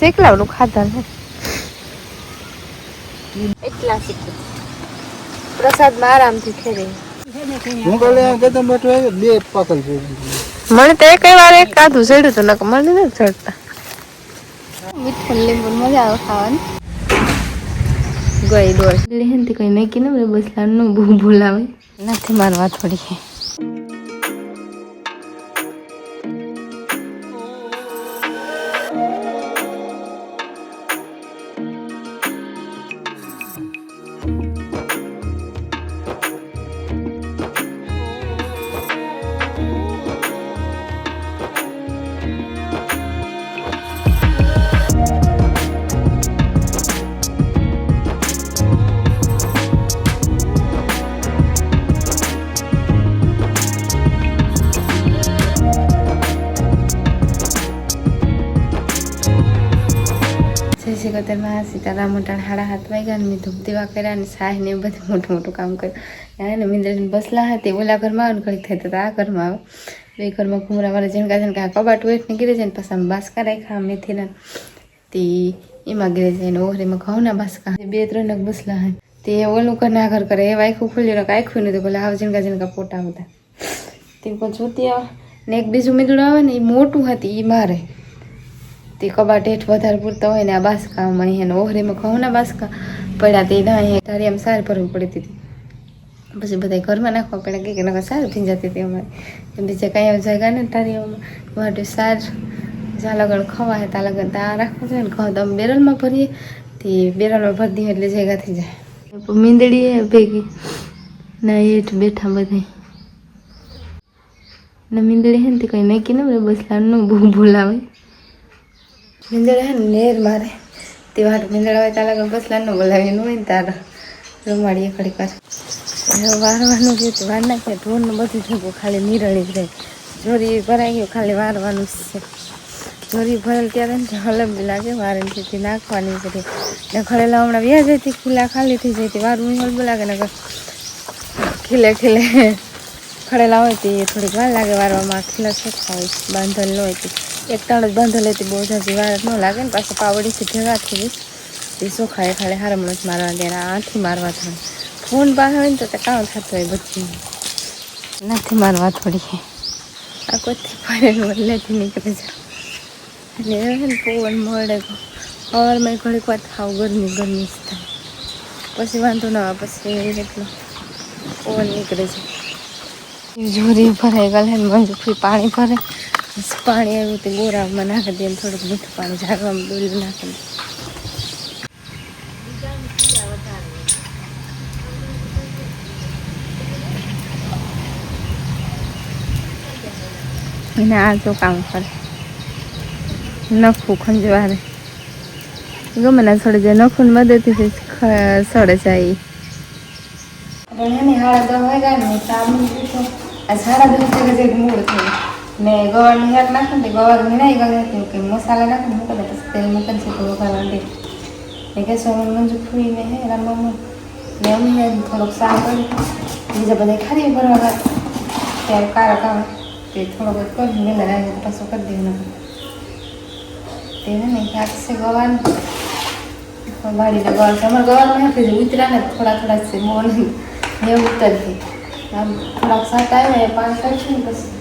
શેકલાવડું ખાધા ને? એટલા શીખે. પ્રસાદમાં આરામથી ખેરી હું કાલે એમ કહેતો બે પાકલ છે મને તો એક વાર એક કાધું ચડ્યું હતું નકર મને નથી ચડતા મીઠું લીંબુ મજા આવે ખાવાની. ગઈ દોડ લેહેનથી કઈ નક્કી ન રે બસ લાડનું બહુ બોલાવે. નથી મારવા થોડી. કતરમાં સીતારામ મોટા હાડા હાથ વાગ્યા ને મેં ધૂપ દેવા કર્યા ને સાહ ને બધું મોટું મોટું કામ કર્યું. અને મિંદરને બસલા હતી, ઓલા ઘરમાં આવે ને ઘડી થતા તો આ ઘરમાં આવે. બે ઘરમાં ઘુમરા વાળા જેનકા જેનકા કબાટ વેઠને ગીરે જાય ને પછી આમ બાસકા રાખ્યા મેથીના તે એમાં ગીરે જાય ને ઓહરીમાં ઘઉંના બાસકા. બે ત્રણ બસલા હે. તે ઓલું ના ઘર કરે, એ વાયખું ખુલ્યું ને આખું નથી બોલે આવ જેનકા જેનકા પોટા હતા તે પણ જોતી આવે. ને એક બીજું મીંદડું આવે ને, એ મોટું હતી એ મારે. તે કબાટ હેઠ વધારે પૂરતા હોય ને આ બાસકામાં અહીંયા ઓહરીમાં ઘઉંના બાસકા પડ્યા તે ના અહીંયા તારી આમ સાર ભરવું પડતી હતી પછી બધા ઘરમાં નાખવા પડ્યા કે નાખવા સારું થઈ જતી હતી અમારે. એમ બીજે કાંઈ જગ્યા ને તારી માટે સાર જ્યાં લગન હે ત્યાં લગન ત્યાં રાખવા જોઈએ ને ખવા તો અમે બેરલમાં ભરીએ તે બેરલમાં ભરી દઈએ એટલે જગ્યા થઈ જાય. મીંદડી ભેગી. ના હેઠ બેઠા બધા ને મીંદડી હે ને તે કંઈ નક્કી ને બસ લાડનું બહુ બોલાવે. ને નેર મારે. તે મીંદડા હોય ત્યાં લગન બસ લાડનું બોલાવી હોય ને તારા. રમાડીએ ખડી કર વારવાનું છે તો વાર નાખીએ. ઢોરનું બધું થયું ખાલી નિરળી જ રહે. જોરી ભરાઈ ગયું, ખાલી વારવાનું છે. જોરી ભરેલ ત્યારે ને હલમ બી લાગે વારંથી નાખવાની છે ને ખડેલા હમણાં વ્યાજ હતી, ખુલ્લા ખાલી થઈ જાય તે હલબું હલબ લાગે ને ખીલે ખીલે. ખડેલા હોય તે થોડીક વાર લાગે, વારવામાં ખીલા ચોખ્ખા હોય, બાંધેલ હોય તે. એક ત્રણ જ લેતી હોય તે બહુ જાજી વાર ન લાગે ને પાછું પાવડીથી ભેગા થઈ એ તે ખાલી હારમણ જ મારવા દે આથી મારવા થાય ફોન પાસે હોય ને તો તે કામ થતું હોય બધું. નથી મારવા થોડી આ કોઈથી ફરે બદલેથી નીકળી જાય એટલે ને પવન મળે સવારમાં ઘડીક વાર થાવ ગરમી ગરમી જ થાય. પછી વાંધો ના આવે પછી એટલો પવન નીકળે છે. જોરી ભરાઈ ગયેલા ને મંજુફરી પાણી ભરે. પાણી આવ્યું તે ગોરામાં નાખી દે થોડુંક મીઠું પાણી ઝાડવામાં ડોલી નાખી દે. એને આ તો કામ કરે. નખું ખંજવારે. ગમે ના સડે જાય નખું મદદથી સડે જાય રણ્યાની હાડા દવા વાગ્યા ને તામ આ મૂળ થયું. ને ગવારનું હેક નાખું ને ગવાર મીણાઈ ગઈ હતી કે મસાલા નાખું મૂકે પછી તેલ મૂકે છે તો વઘાર વાંધી. ને કે સોમન મંજુ ફૂઈને હે રામવાનું ને અમને થોડોક સાફ કરી બીજા બધા ખારી ભરવા ગયા ત્યારે કારા કામ તે થોડો બધો કરી મેલા રાખે પાછું કરી દેવું તે હે ને શાક છે ગવાનું વાડીને ગવાર છે. અમારે ગવાનું નાખી ઉતરાને થોડા થોડા છે મોન ને ઉતરતી આમ થોડાક સાત એ પાંચ કાઢી ને પછી.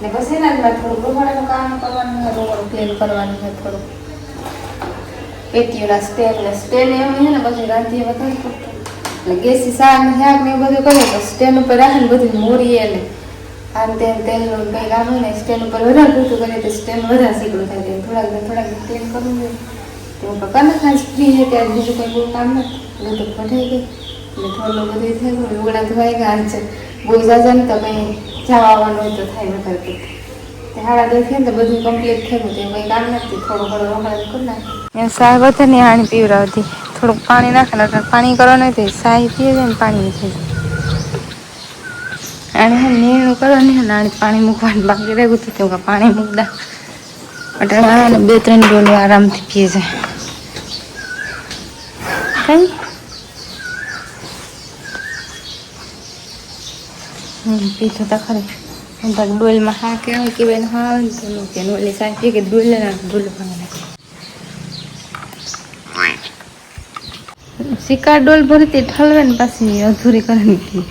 ને પછી એના જ થોડું ગોવાળાનું કામ કરવાનું હોય કરવાનું હોય થોડું પેટીઓના સ્ટેન ને એમ છે ને પછી રાંધીએ વધારે પડતું એટલે ગેસી શાક ને શાક ને એવું બધું કરીએ તો સ્ટેન્ડ ઉપર રાખીને બધું મોરીએ ને આમ તેમ તેલનું કંઈ કામ ને સ્ટેન્ડ ઉપર વધારે પૂરતું કરીએ તો સ્ટેન્ડ વધારે સીકડું થાય થોડાક થોડાક તેલ કરવું જોઈએ તો હું કને ફ્રી છે બીજું કંઈ બહુ કામ નથી બધું કઢાઈ ગઈ એટલે થોડું બધું થઈ ગયું ધોવાઈ ગયા છે. બહુ જાજા ને તો કંઈ જવા હોય તો થાય થઈ કંઈ કામ નથી. થોડું ઘણું રોકડા કરી નાખે. આણી પીવડાવતી. થોડુંક પાણી નાખે ને પાણી કરવાનું હોય તો સાહી ને પાણી થઈ જાય હે નીણું કરો ને આને પાણી મૂકવાનું. બાકી રહેવું હતું તેવું પાણી મૂકતા અટાણા બે ત્રણ ડોલું આરામથી પીએ જાય કઈ? પીધું તો ખરી. ભાગ ડોલમાં હા કે હોય કે બેન, હા નું કે ઓલી સાચી કે ડોલ ડોલ ભાંગના સિક્કા ડોલ ભરતી ઠલવે ને પાછી અધૂરી કરી નાખી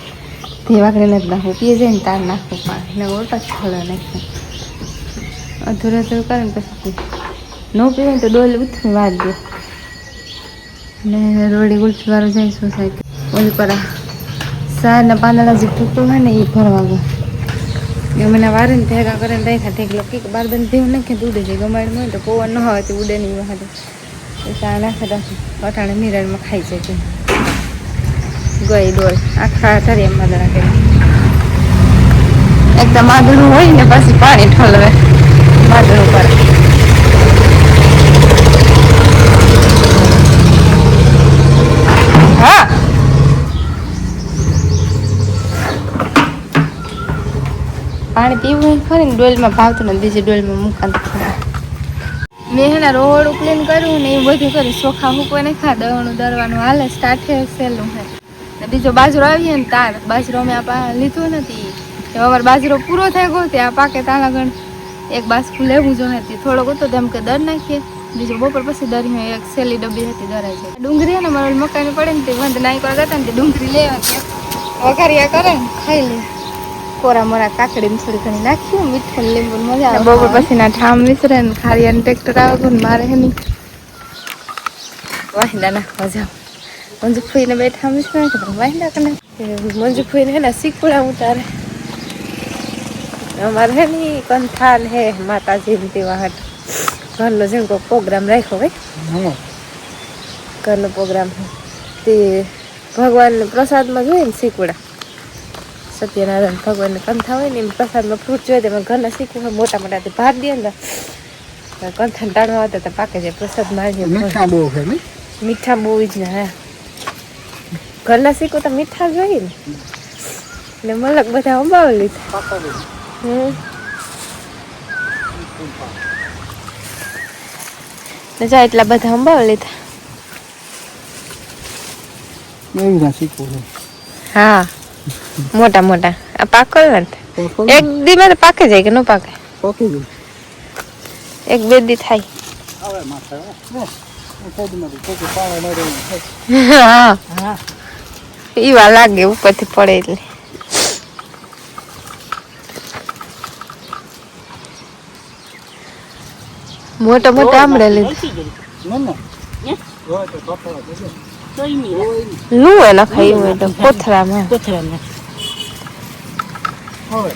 તે વાકડે નથી નાખવું પીએ જાય ને તાર નાખવું પાણી ને ઓટા ઠલવે નાખવું અધૂરે અધૂરું કરે ને પછી ન પીવે ને તો ડોલ ઉથમી વાત દે ને રોડી ગુલસી વાળો જાય સોસાયટી ઓલી પર સારના પાંદડા જે ટૂંકું હોય ને એ ભરવા ગયો મને વારે ને ભેગા કરીને રાખ્યા ઢેકલો કે બાર બંધ થયું નાખે તો ઉડે જાય. ગમાડ હોય તો પવન ન હોય તો ઉડે નહીં વાહે ચા નાખે તો અટાણે મિરરમાં ખાઈ જાય ગઈ ડોલ આખા ધરિયા માદળા કરી એકદમ માદળું હોય ને પછી પાણી ઠલવે માદળું પર હા પાણી પીવું ખરી ને ડોલમાં ભાવતું નથી બીજી ડોલમાં મૂકાતું મેં હેના રોડ ક્લીન કર્યું ને એ બધું કર્યું ચોખા મૂકવા નહીં ખા દવાનું દરવાનું હાલે, સ્ટાર્ટ સહેલું હે. ને બીજો બાજરો આવીએ ને તાર, બાજરો અમે આ લીધો નથી. તો અમારો બાજરો પૂરો થઈ ગયો ત્યાં પાકે તાળા ગણ એક બાસ્કું લેવું જો હતી થોડોક હતો તેમ કે દર નાખીએ. બીજો બપોર પછી દરમાં એક સેલી ડબ્બી હતી દરાય છે. ડુંગળી ને મારો મકાઈ પડે ને તે વંદ નાઈ કરવા ને તે ડુંગળી લેવા વઘારિયા કરે ને ખાઈ લે. કોરા મોરા કાકડી ને થોડી ઘણી નાખ્યું મીઠું લીંબુ મજા આવે. બપોર પછી ના ઠામ મિશ્રે ને ખારિયા ને ટ્રેક્ટર આવે તો મારે હે નહીં. વાહિંદા નાખવા જાવ મંજુ ફૂઈને બે ઠામ વિસરે ને તો વાહિંદા કને મંજુ ફૂઈને હે ને શીખવડા ઉતારે. અમારે હે ને કંથાલ હે માતાજી ની તેવા ઘરનો જેમ કોઈ પ્રોગ્રામ રાખ્યો ભાઈ ઘરનો પ્રોગ્રામ તે ભગવાનને પ્રસાદમાં જોઈએ ને શીકુડા સત્યનારાયણ ભગવાનને કંથા હોય ને એમ પ્રસાદમાં ફ્રૂટ જોઈએ તેમાં ઘરના શીખવું હોય મોટા મોટા તે ભાત દે ને કંથા ટાણવા આવતા તો પાકે જાય પ્રસાદ મારી મીઠા બહુ છે મીઠા બહુ જ ને હા. ઘરના શીખવું તો મીઠા જોઈએ ને. ને મલક બધા અંબાવી લીધા. ને જા એટલા બધા અંબાવી લીધા. હા. મોટા મોટા. આ પાકો નથી. એક દી માં તો પાકે જાય કે ન પાકે? એક બે દી થાય. હો. ઈવા લાગે ઉપરથી પડે એટલે. મોટા મોટા આમળે લીધા. દેજો એ નખાય હોય તો કોથળામાં. હવે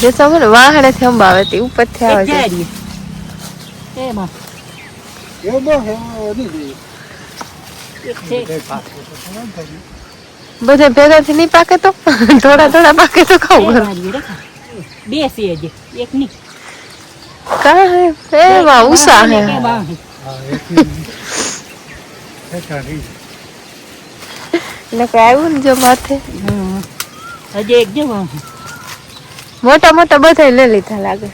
જે સમય વાહણે થી અંબાવે તે ઉપરથી આવે છે. બધા ભેગા થી નહીં પાકે તો? થોડા થોડા પાકે તો ખાવું બે છે હજી એક નહીં કા હે? એમાં ઉષા હે? આવ્યું ને જો માથે મોટા મોટા બધા લઈ લીધા લાગે.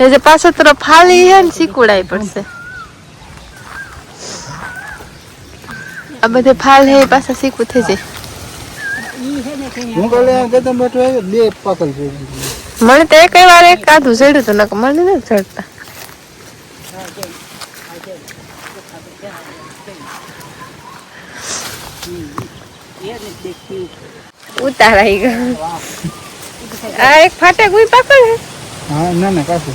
એટલે પાછો તરફ ફાલી હે ને શીકુડાઈ પડશે. આ બધે ફાલ હે પાછા શીકું થઈ જાય. હું કાલે ગદમ મને તો એક વાર એક કાધું ચડ્યું હતું, નકર મને નથી ચડતા ઉતારાઈ ગયો. આ એક ફાટક ઉઈ પાકલ હે? હા ના ના કાપો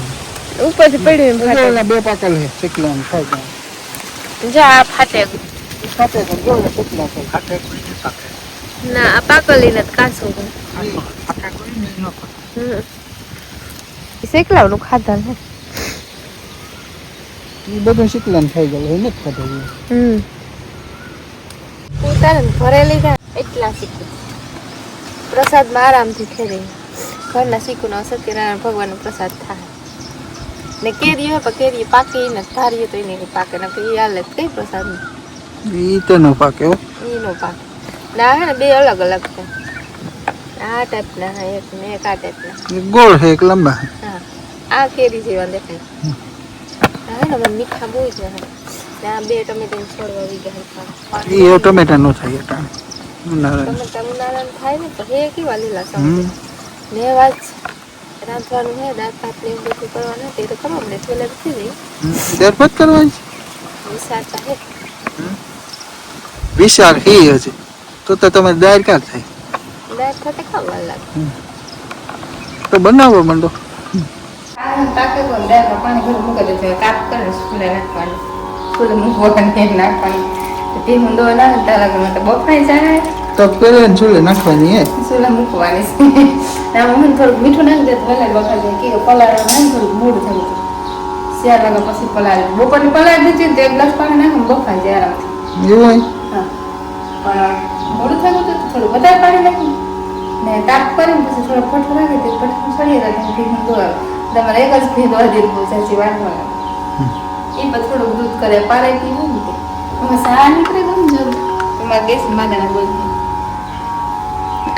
ઉપરથી પડ્યું ફાટક. ઓલા બે પાકલ છે શીખલા ખાઈ જાય જા આ ફાટક. તો જો શીખલા છે. ખાતે ના આ પાકલી નથી કાચું શેકલાવનું ખાધા ને. એ બધું શીખલા થઈ ગયેલું એ નથી ખાધું હમ. ઉતારે ઘરે લીધા એટલા શીખું. પ્રસાદમાં આરામથી ખેરી ઘરના શીખું સત્યનારાયણ ભગવાનનો પ્રસાદ થાય. ને કેરી હોય પણ કેરી પાકી ને ધારીએ તો એને પાકે ને એ હાલે કઈ પ્રસાદનું. એ તો ન પાકે હો. એનો પાક. ના હે ને બે અલગ અલગ છે. આ ટાઈપના ના એક ને એક આ ટાઈપના ના ગોળ છે એક લંબા હા. આ કેરી જેવા દેખાય. ને મીઠા બહુ ને આ બે ટમેટાની છોડવા વી ગયા એ ટમેટા નો થાય. તમે તમે ઉનાળાનું. થાય ને તો હે કેવા લીલા ને એવા રાંધવાનું હે દાંત ભાત ને બધું કરવાનું તો મળે છેલ્લે થઈ જાય ત્યારબાદ કરવાની વિશાળ હે. વિશાળ હી હજી. તો તો તમે દાળ ક્યાં થાય? દાંત ભાતે ખાવા લાગે. તો બનાવો મંડો. તાકે કોણ દાળમાં પાણી ભરી મૂકી દેજો. કાપ કરે સ્કૂલે નાખવાનું. સ્કૂલે મૂકવાનું એમ નાખવાની. તો તે હું દો ના તારા તો બફાઈ જાય. તો પેલે ચૂલે નાખવાની હે મૂકવાની. છે થોડુંક મીઠું નાખી દે તો ભલે બફાઈ જાય. કે પલાળ નાખી થોડુંક મૂળ થયું શિયાળ પછી પલાળી. બપોરની પલાળી દીધી ને તો એક ગ્લાસ પાણી નાખીને બફાઈ જાય આરામથી. એવું હા. પણ મોડું થયું તો થોડું વધારે પાણી નાખ્યું ને. તાપ કરીને પછી થોડો ફટો રાખી દે. ફટકો છોડી રાખે તો ભીનું દોર તમારે એક જ ભી દોર દીધું ચાચી વાટવા એ પછી થોડુંક દૂધ કરે પારે પીવું ને તે હવે સા નીકળે ગમ જો એમાં ગેસ માદાના બોલ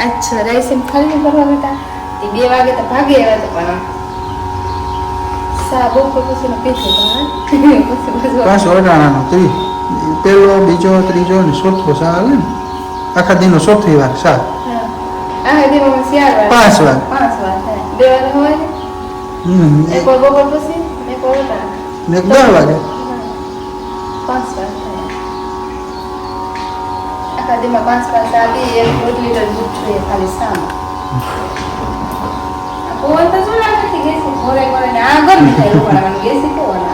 અચ્છા રાઈસ એમ ખાલી કરવા બેટા. તે બે વાગે તો ભાગી આવ્યા તો પણ. સા બહુ પછી પીઠું પછી પછી પાછો અટાણાનો ત્રી પેલો બીજો ત્રીજો ને ચોથો સા આવે ને? આખા દિનનો ચોથી વાર સા આખા દિવસમાં શિયાળ વાર પાંચ વાર. પાંચ વાર થાય. બે વાર હોય ને? ને. ને દસ વાગે પાંચ વાર આખા દીમાં પાંચ વાર ચા એક દોઢ લીટર દૂધ જોઈએ ખાલી સામે પવન તો શું લાગે છે ગેસ ઘોરે ઘોરે ને આ ગરમી થાય ઉપાડવાનું ગેસી કેવો ના